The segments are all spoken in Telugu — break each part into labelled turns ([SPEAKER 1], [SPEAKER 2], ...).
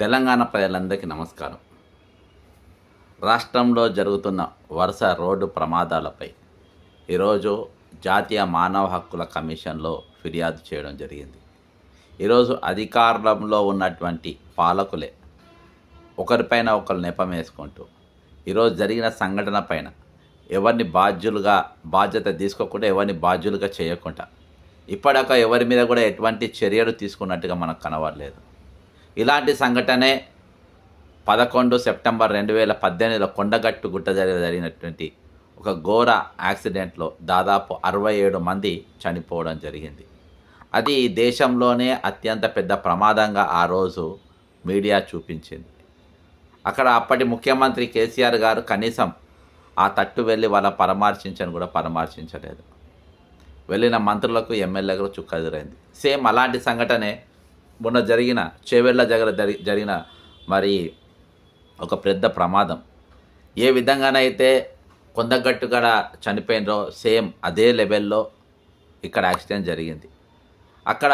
[SPEAKER 1] తెలంగాణ ప్రజలందరికీ నమస్కారం. రాష్ట్రంలో జరుగుతున్న వరుస రోడ్డు ప్రమాదాలపై ఈరోజు జాతీయ మానవ హక్కుల కమిషన్లో ఫిర్యాదు చేయడం జరిగింది. ఈరోజు అధికారంలో ఉన్నటువంటి పాలకులే ఒకరిపైన ఒకరు నెపం వేసుకుంటూ ఈరోజు జరిగిన సంఘటన పైన ఎవరిని బాధ్యులుగా బాధ్యత తీసుకోకుండా ఎవరిని బాధ్యులుగా చేయకుండా ఇప్పటిదాకా ఎవరి మీద కూడా ఎటువంటి చర్యలు తీసుకున్నట్టుగా మనకు కనబడలేదు. ఇలాంటి సంఘటనే పదకొండు సెప్టెంబర్ రెండు వేల పద్దెనిమిదిలో కొండగట్టు గుట్ట దగ్గర జరిగినటువంటి ఒక ఘోర యాక్సిడెంట్లో దాదాపు అరవై ఏడు మంది చనిపోవడం జరిగింది. అది దేశంలోనే అత్యంత పెద్ద ప్రమాదంగా ఆ రోజు మీడియా చూపించింది. అక్కడ అప్పటి ముఖ్యమంత్రి కేసీఆర్ గారు కనీసం ఆ తట్టు వెళ్ళి వాళ్ళ పరామర్శించని కూడా పరామర్శించలేదు. వెళ్ళిన మంత్రులకు ఎమ్మెల్యేలకు చుక్క ఎదురైంది సేమ్ అలాంటి సంఘటనే మొన్న జరిగిన చేవెళ్ళ జగల జరిగిన మరి ఒక పెద్ద ప్రమాదం. ఏ విధంగానైతే కొందగట్టు కూడా చనిపోయినరో సేమ్ అదే లెవెల్లో ఇక్కడ యాక్సిడెంట్ జరిగింది. అక్కడ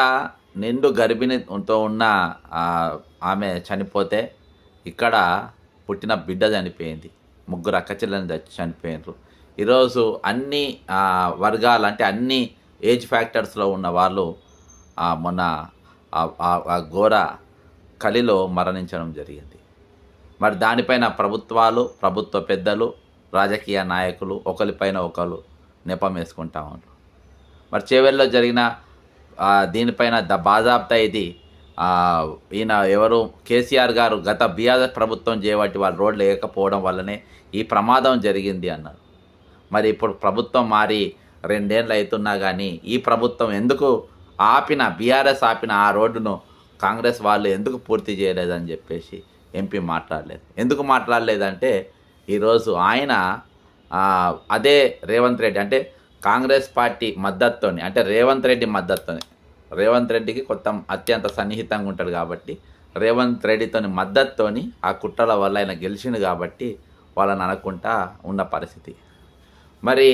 [SPEAKER 1] నిండు గర్భిణితో ఉన్న ఆమె చనిపోతే ఇక్కడ పుట్టిన బిడ్డ చనిపోయింది. ముగ్గురు అక్కచెల్లెని చనిపోయినారు. ఈరోజు అన్ని వర్గాలు అంటే అన్ని ఏజ్ ఫ్యాక్టర్స్లో ఉన్న వాళ్ళు మొన్న ఆ- ఆ- ఘోర కలిలో మరణించడం జరిగింది. మరి దానిపైన ప్రభుత్వాలు ప్రభుత్వ పెద్దలు రాజకీయ నాయకులు ఒకరిపైన ఒకరు నెపం వేసుకుంటా ఉన్నారు. మరి చేవెల్లో జరిగిన దీనిపైన ద బాజాబ్తా ఇది ఈయన ఎవరు? కేసీఆర్ గారు గత బీఆర్ఎస్ ప్రభుత్వం చేయబట్టి వాళ్ళు రోడ్లు లేకపోవడం వల్లనే ఈ ప్రమాదం జరిగింది అన్నారు. మరి ఇప్పుడు ప్రభుత్వం మారి రెండేళ్ళు అవుతున్నా కానీ ఈ ప్రభుత్వం ఎందుకు ఆపిన బీఆర్ఎస్ ఆపిన ఆ రోడ్డును కాంగ్రెస్ వాళ్ళు ఎందుకు పూర్తి చేయలేదని చెప్పేసి ఎంపీ మాట్లాడలేదు. ఎందుకు మాట్లాడలేదంటే ఈరోజు ఆయన అదే రేవంత్ రెడ్డి అంటే కాంగ్రెస్ పార్టీ మద్దతుతోని అంటే రేవంత్ రెడ్డి మద్దతుతోని రేవంత్ రెడ్డికి కొత్త అత్యంత సన్నిహితంగా ఉంటాడు కాబట్టి రేవంత్ రెడ్డితోని మద్దతుతోని ఆ కుట్రల వల్ల ఆయన గెలిచిండు కాబట్టి వాళ్ళని అనకుండా ఉన్న పరిస్థితి. మరి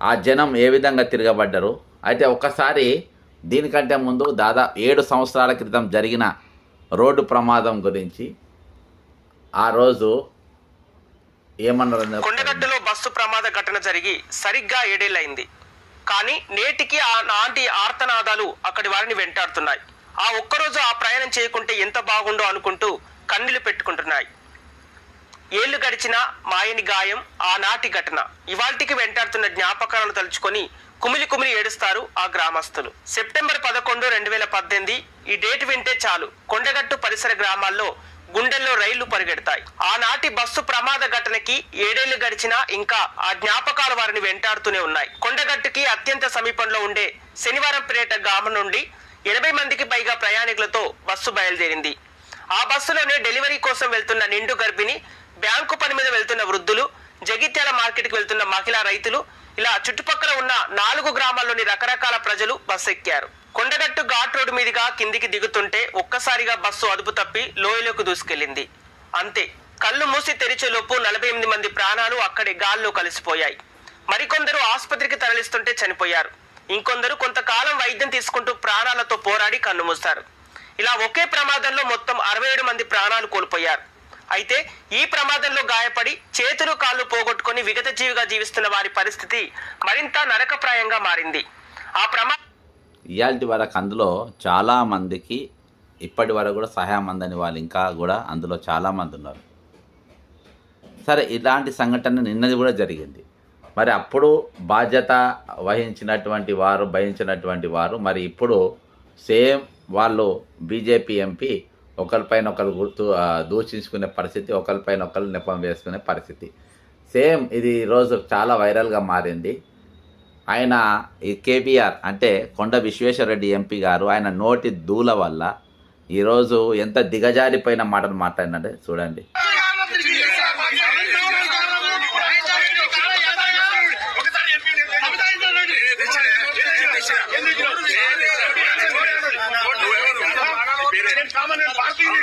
[SPEAKER 1] ఆ జనం ఏ విధంగా తిరగబడ్డరు? అయితే ఒక్కసారి దీనికంటే ముందు దాదాపు ఏడు సంవత్సరాల క్రితం జరిగిన రోడ్డు ప్రమాదం గురించి ఆ రోజు ఏమన్నారు
[SPEAKER 2] కొండగట్టులో బస్సు ప్రమాద ఘటన జరిగి సరిగ్గా ఏడేళ్ళైంది కానీ నేటికి ఆ నాటి ఆర్తనాదాలు అక్కడి వారిని వెంటాడుతున్నాయి. ఆ ఒక్కరోజు ఆ ప్రయాణం చేయకుంటే ఎంత బాగుండో అనుకుంటూ కన్నీళ్ళు పెట్టుకుంటున్నాయి. ఏళ్ళు గడిచినా మాయని గాయం ఆనాటి ఘటన. ఇవాల్టికి వెంటాడుతున్న జ్ఞాపకాలను తలుచుకొని కుమిలి కుమిలి ఏడుస్తారు ఆ గ్రామస్తులు. సెప్టెంబర్ పదకొండు రెండు వేల పద్దెనిమిది ఈ డేట్ వింటే చాలు. కొండగట్టు పరిసర గ్రామాల్లో గుండెల్లో రైళ్ళు పరిగెడతాయి. ఆనాటి బస్సు ప్రమాద ఘటనకి ఏడేళ్ళు గడిచినా ఇంకా ఆ జ్ఞాపకాలు వారిని వెంటాడుతూనే ఉన్నాయి. కొండగట్టుకి అత్యంత సమీపంలో ఉండే శనివారం పేట గ్రామం నుండి ఎనభై మందికి పైగా ప్రయాణికులతో బస్సు బయలుదేరింది. ఆ బస్సులోనే డెలివరీ కోసం వెళ్తున్న నిండు గర్భిణి బ్యాంకు పని మీద వెళ్తున్న వృద్ధులు జగిత్యాల మార్కెట్కి వెళ్తున్న మహిళా రైతులు ఇలా చుట్టుపక్కల ఉన్న నాలుగు గ్రామాల్లోని రకరకాల ప్రజలు బస్సు ఎక్కారు. కొండగట్టు ఘాట్ రోడ్డు మీదుగా కిందికి దిగుతుంటే ఒక్కసారిగా బస్సు అదుపు తప్పి లోయలోకి దూసుకెళ్ళింది అంతే కళ్ళు మూసి తెరిచేలోపు నలభై ఎనిమిది మంది ప్రాణాలు అక్కడే గాల్లో కలిసిపోయాయి. మరికొందరు ఆసుపత్రికి తరలిస్తుంటే చనిపోయారు. ఇంకొందరు కొంతకాలం వైద్యం తీసుకుంటూ ప్రాణాలతో పోరాడి కన్నుమూశారు ఇలా ఒకే ప్రమాదంలో మొత్తం అరవై ఏడు మంది ప్రాణాలు కోల్పోయారు. అయితే ఈ ప్రమాదంలో గాయపడి చేతులు కాళ్ళు పోగొట్టుకుని విగత జీవిగా జీవిస్తున్న వారి పరిస్థితి మరింత నరకప్రాయంగా మారింది. ఆ ప్రమా
[SPEAKER 1] ఇయాల్టి వరకు అందులో చాలామందికి ఇప్పటి వరకు కూడా సహాయం అందని వాళ్ళు ఇంకా కూడా అందులో చాలామంది ఉన్నారు. సరే ఇలాంటి సంఘటన నిన్నది కూడా జరిగింది. మరి అప్పుడు బాధ్యత వహించినటువంటి వారు భయించినటువంటి వారు మరి ఇప్పుడు సేమ్ వాళ్ళు బీజేపీ ఎంపీ ఒకరిపైన ఒకరు గుర్తు దూషించుకునే పరిస్థితి ఒకరిపైన ఒకరు నెపం వేసుకునే పరిస్థితి. సేమ్ ఇది ఈరోజు చాలా వైరల్గా మారింది. ఆయన ఈ కేబీఆర్ అంటే కొండ విశ్వేశ్వరరెడ్డి ఎంపీ గారు ఆయన నోటి దూల వల్ల ఈరోజు ఎంత దిగజారిపోయిన మాటను మాట్లాడినంటే చూడండి.
[SPEAKER 3] నేను పార్టీని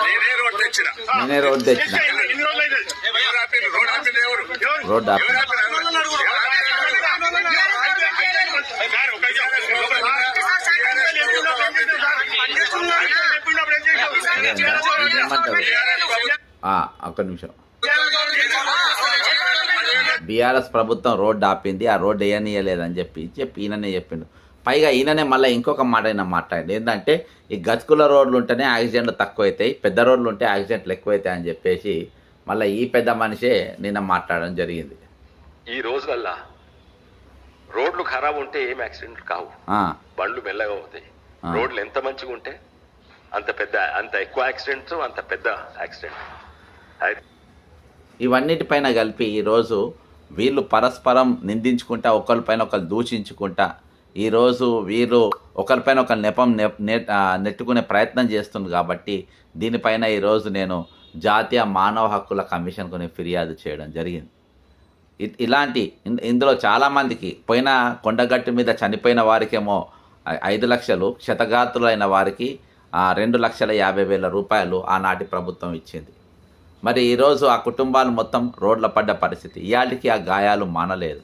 [SPEAKER 1] నేనే రోడ్డు తెచ్చిన
[SPEAKER 3] నేనే రోడ్
[SPEAKER 1] ఒక్క నిమిషం బీఆర్ఎస్ ప్రభుత్వం రోడ్డు ఆపింది ఆ రోడ్డు వేయనియలేదని చెప్పి చెప్పి ఈయననే చెప్పిండు పైగా ఈయననే మళ్ళీ ఇంకొక మాట అయినా మాట్లాడింది. ఏంటంటే ఈ గతుకుల రోడ్లు ఉంటేనే యాక్సిడెంట్లు తక్కువ అవుతాయి పెద్ద రోడ్లు ఉంటే యాక్సిడెంట్లు ఎక్కువ అవుతాయి అని చెప్పేసి మళ్ళీ ఈ పెద్ద మనిషే నిన్న మాట్లాడడం జరిగింది.
[SPEAKER 4] ఈ రోజులల్లా రోడ్లు ఖరాబ్ ఉంటే ఏం యాక్సిడెంట్లు కావు. బండ్లు మెల్లగా అవుతాయి. రోడ్లు ఎంత మంచిగా ఉంటే అంత పెద్ద అంత ఎక్కువ యాక్సిడెంట్స్ అంత పెద్ద యాక్సిడెంట్.
[SPEAKER 1] ఇవన్నిటిపైన కలిపి ఈరోజు వీళ్ళు పరస్పరం నిందించుకుంటా ఒకరిపైన ఒకరు దూషించుకుంటా ఈరోజు వీరు ఒకరిపైన ఒక నెపం నె- నె- నెట్టుకునే ప్రయత్నం చేస్తుంది కాబట్టి దీనిపైన ఈరోజు నేను జాతీయ మానవ హక్కుల కమిషన్కు నేను ఫిర్యాదు చేయడం జరిగింది. ఇలాంటి ఇన్- ఇందులో చాలామందికి పోయిన కొండగట్టు మీద చనిపోయిన వారికేమో ఐదు లక్షలు క్షతగాత్రులైన వారికి రెండు లక్షల యాభై వేల రూపాయలు ఆనాటి ప్రభుత్వం ఇచ్చింది. మరి ఈరోజు ఆ కుటుంబాలు మొత్తం రోడ్ల పడ్డ పరిస్థితి. ఇవాళకి ఆ గాయాలు మానలేదు.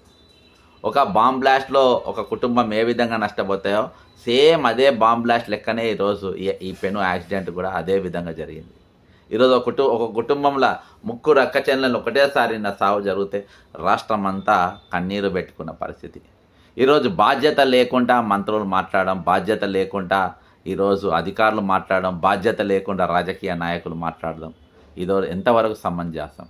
[SPEAKER 1] ఒక బాంబ్ బ్లాస్ట్లో ఒక కుటుంబం ఏ విధంగా నష్టపోతాయో సేమ్ అదే బాంబ్ బ్లాస్ట్ లెక్కనే ఈరోజు ఈ- పెను యాక్సిడెంట్ కూడా అదే విధంగా జరిగింది. ఈరోజు ఒక కుటుంబ ఒక కుటుంబంలో ముక్కు రక్క చెల్లెలు ఒకటేసారి నా సావు జరిగితే రాష్ట్రం అంతా కన్నీరు పెట్టుకున్న పరిస్థితి. ఈరోజు బాధ్యత లేకుండా మంత్రులు మాట్లాడడం బాధ్యత లేకుండా ఈరోజు అధికారులు మాట్లాడడం బాధ్యత లేకుండా రాజకీయ నాయకులు మాట్లాడడం ఇదో ఎంతవరకు సమంజాసం?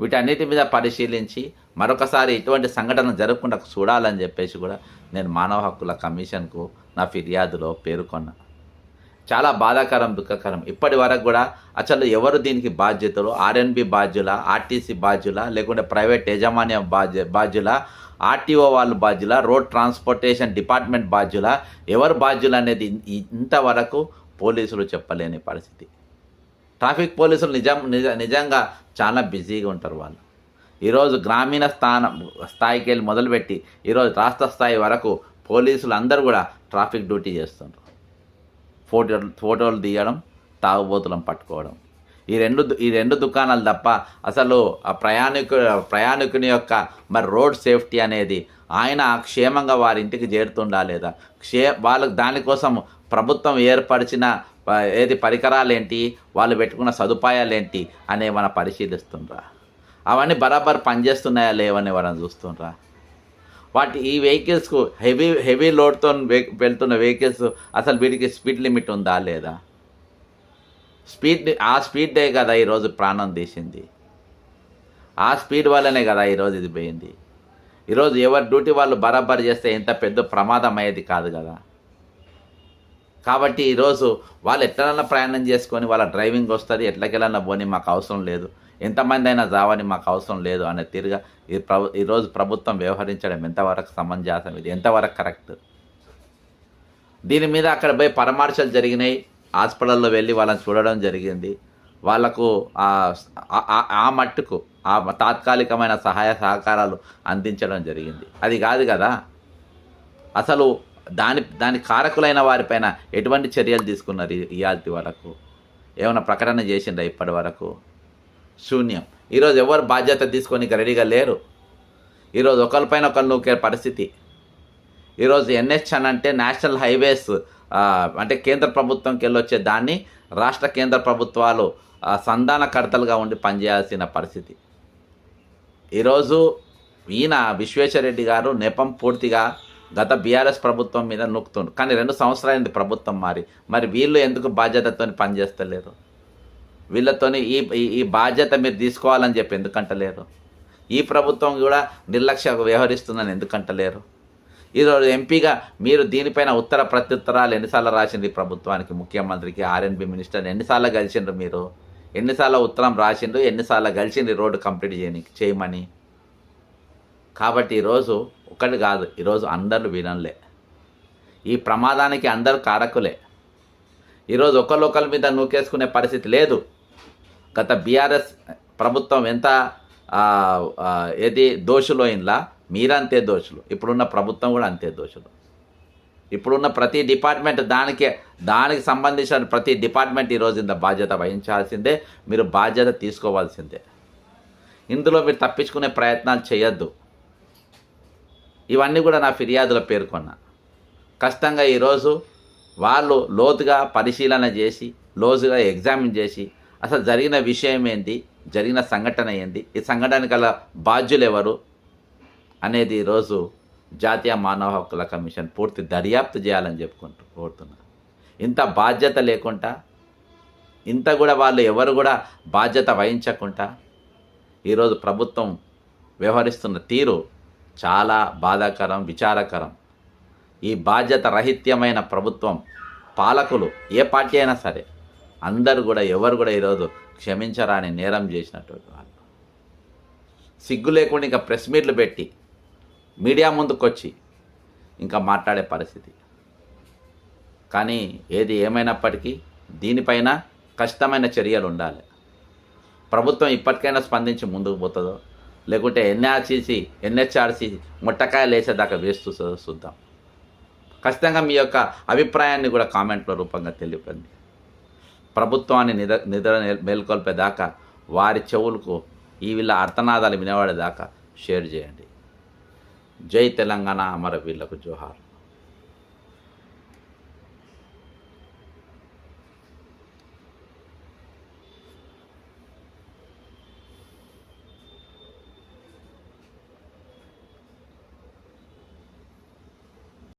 [SPEAKER 1] వీటన్నిటి మీద పరిశీలించి మరొకసారి ఇటువంటి సంఘటన జరగకుండా చూడాలని చెప్పేసి కూడా నేను మానవ హక్కుల కమిషన్కు నా ఫిర్యాదులో పేర్కొన్నా. చాలా బాధాకరం దుఃఖకరం. ఇప్పటి వరకు కూడా అసలు ఎవరు దీనికి బాధ్యతలు? ఆర్ఎన్బి బాధ్యుల? ఆర్టీసీ బాధ్యుల? లేకుంటే ప్రైవేట్ యాజమాన్యం బాధ్య బాధ్యుల? ఆర్టీఓ వాళ్ళు బాధ్యుల? రోడ్ ట్రాన్స్పోర్టేషన్ డిపార్ట్మెంట్ బాధ్యుల? ఎవరు బాధ్యులు అనేది ఇంతవరకు పోలీసులు చెప్పలేని పరిస్థితి. ట్రాఫిక్ పోలీసులు నిజం నిజ నిజంగా చాలా బిజీగా ఉంటారు వాళ్ళు. ఈరోజు గ్రామీణ స్థానం స్థాయికి వెళ్ళి మొదలుపెట్టి ఈరోజు రాష్ట్ర స్థాయి వరకు పోలీసులు అందరూ కూడా ట్రాఫిక్ డ్యూటీ చేస్తున్నారు ఫోటోలు ఫోటోలు తీయడం తాగుబోతులను పట్టుకోవడం. ఈ రెండు దు- ఈ రెండు దుకాణాలు తప్ప అసలు ఆ ప్రయాణికు ప్రయాణికుని యొక్క మరి రోడ్ సేఫ్టీ అనేది ఆయన క్షేమంగా వారి ఇంటికి చేరుతుండా లేదా? క్షే వాళ్ళకి దానికోసం ప్రభుత్వం ఏర్పరిచిన ఏది పరికరాలు ఏంటి వాళ్ళు పెట్టుకున్న సదుపాయాలు ఏంటి అనే మనం పరిశీలిస్తుండ్రా. అవన్నీ బరాబర్ పనిచేస్తున్నాయా లేవని ఎవరైనా చూస్తుండ్రా. వాటి ఈ వెహికల్స్కు హెవీ హెవీ లోడ్తో వెళ్తున్న వెహికల్స్ అసలు వీటికి స్పీడ్ లిమిట్ ఉందా లేదా? స్పీడ్ ఆ స్పీడే కదా ఈరోజు ప్రాణం తీసింది. ఆ స్పీడ్ వల్లనే కదా ఈరోజు ఇది పోయింది. ఈరోజు ఎవరి డ్యూటీ వాళ్ళు బరాబర్ చేస్తే ఎంత పెద్ద ప్రమాదం అయ్యేది కాదు కదా. కాబట్టి ఈరోజు వాళ్ళు ఎట్లనన్నా ప్రయాణం చేసుకొని వాళ్ళ డ్రైవింగ్ వస్తుంది ఎట్లకెళ్ళన్నా పోని మాకు అవసరం లేదు. ఎంతమంది అయినా జావని మాకు అవసరం లేదు అనే తీరుగా ఈ ప్రభు ఈరోజు ప్రభుత్వం వ్యవహరించడం ఎంతవరకు సమంజాసం? ఇది ఎంతవరకు కరెక్ట్? దీని మీద అక్కడ పోయి పరామర్శలు జరిగినాయి. హాస్పిటల్లో వెళ్ళి వాళ్ళని చూడడం జరిగింది. వాళ్ళకు ఆ- మట్టుకు ఆ తాత్కాలికమైన సహాయ సహకారాలు అందించడం జరిగింది. అది కాదు కదా? అసలు దాని దాని కారకులైన వారిపైన ఎటువంటి చర్యలు తీసుకున్నారు ఇయాల్తి వరకు? ఏమైనా ప్రకటన చేసిండ్రా ఇప్పటి వరకు? శూన్యం. ఈరోజు ఎవరు బాధ్యత తీసుకొని రెడీగా లేరు. ఈరోజు ఒకరిపైన ఒకరు నూకే పరిస్థితి. ఈరోజు ఎన్హెచ్ఎన్ అంటే నేషనల్ హైవేస్ అంటే కేంద్ర ప్రభుత్వంకి వెళ్ళొచ్చే దాన్ని రాష్ట్ర కేంద్ర ప్రభుత్వాలు సంధానకర్తలుగా ఉండి పనిచేయాల్సిన పరిస్థితి. ఈరోజు ఈయన విశ్వేశ్వరరెడ్డి గారు నెపం పూర్తిగా గత బీఆర్ఎస్ ప్రభుత్వం మీద నొక్కుతుండు కానీ రెండు సంవత్సరాలైంది ప్రభుత్వం మారి. మరి వీళ్ళు ఎందుకు బాధ్యతతో పనిచేస్తలేరు? వీళ్ళతోని ఈ ఈ- బాధ్యత మీరు తీసుకోవాలని చెప్పి ఎందుకంటలేరు? ఈ ప్రభుత్వం కూడా నిర్లక్ష్య వ్యవహరిస్తుందని ఎందుకంటలేరు? ఈరోజు ఎంపీగా మీరు దీనిపైన ఉత్తర ప్రత్యుత్తరాలు ఎన్నిసార్లు రాసింది ప్రభుత్వానికి? ముఖ్యమంత్రికి ఆర్ఎన్బి మినిస్టర్ ఎన్నిసార్లు కలిసిండ్రు మీరు? ఎన్నిసార్లు ఉత్తరం రాసిండ్రు? ఎన్నిసార్లు కలిసింది రోడ్డు కంప్లీట్ చేయని చేయమని? కాబట్టి ఈరోజు ఒకటి కాదు ఈరోజు అందరూ వినలే ఈ ప్రమాదానికి అందరూ కారకులే. ఈరోజు ఒకళ్ళొకళ్ళ మీద నూకేసుకునే పరిస్థితి లేదు. గత బీఆర్ఎస్ ప్రభుత్వం ఎంత ఏది దోషులు ఇంలా మీరంతే దోషులు. ఇప్పుడున్న ప్రభుత్వం కూడా అంతే దోషులు. ఇప్పుడున్న ప్రతి డిపార్ట్మెంట్ దానికి దానికి సంబంధించిన ప్రతి డిపార్ట్మెంట్ ఈరోజు ఇంత బాధ్యత వహించాల్సిందే. మీరు బాధ్యత తీసుకోవాల్సిందే. ఇందులో మీరు తప్పించుకునే ప్రయత్నాలు చేయొద్దు. ఇవన్నీ కూడా నా ఫిర్యాదులో పేర్కొన్నా. కష్టంగా ఈరోజు వాళ్ళు లోతుగా పరిశీలన చేసి లోతుగా ఎగ్జామిన్ చేసి అసలు జరిగిన విషయం ఏంటి జరిగిన సంఘటన ఏంటి ఈ సంఘటన గల బాధ్యులు ఎవరు అనేది ఈరోజు జాతీయ మానవ హక్కుల కమిషన్ పూర్తి దర్యాప్తు చేయాలని చెప్పుకుంటూ కోరుతున్నా ఇంత బాధ్యత లేకుండా ఇంత కూడా వాళ్ళు ఎవరు కూడా బాధ్యత వహించకుండా ఈరోజు ప్రభుత్వం వ్యవహరిస్తున్న తీరు చాలా బాధాకరం విచారకరం. ఈ బాధ్యత రహిత్యమైన ప్రభుత్వం పాలకులు ఏ పార్టీ అయినా సరే అందరు కూడా ఎవరు కూడా ఈరోజు క్షమించరాని నేరం చేసినటువంటి వాళ్ళు. సిగ్గు లేకుండా ఇంకా ప్రెస్ మీట్లు పెట్టి మీడియా ముందుకొచ్చి ఇంకా మాట్లాడే పరిస్థితి. కానీ ఏది ఏమైనప్పటికీ దీనిపైన కష్టమైన చర్యలు ఉండాలి. ప్రభుత్వం ఇప్పటికైనా స్పందించి ముందుకు పోతుందో లేకుంటే ఎన్ఆర్సీసీ ఎన్హెచ్ఆర్సీ ముట్టకాయలు వేసేదాకా వేస్తూ చూద్దాం. ఖచ్చితంగా మీ యొక్క అభిప్రాయాన్ని కూడా కామెంట్ల రూపంగా తెలియపండి. ప్రభుత్వాన్ని నిద నిద్ర మేల్కొల్పేదాకా వారి చెవులకు ఈ వీళ్ళ అర్థనాదాలు వినేవాడేదాకా షేర్ చేయండి. జై తెలంగాణ అమర వీళ్ళకు జోహార్.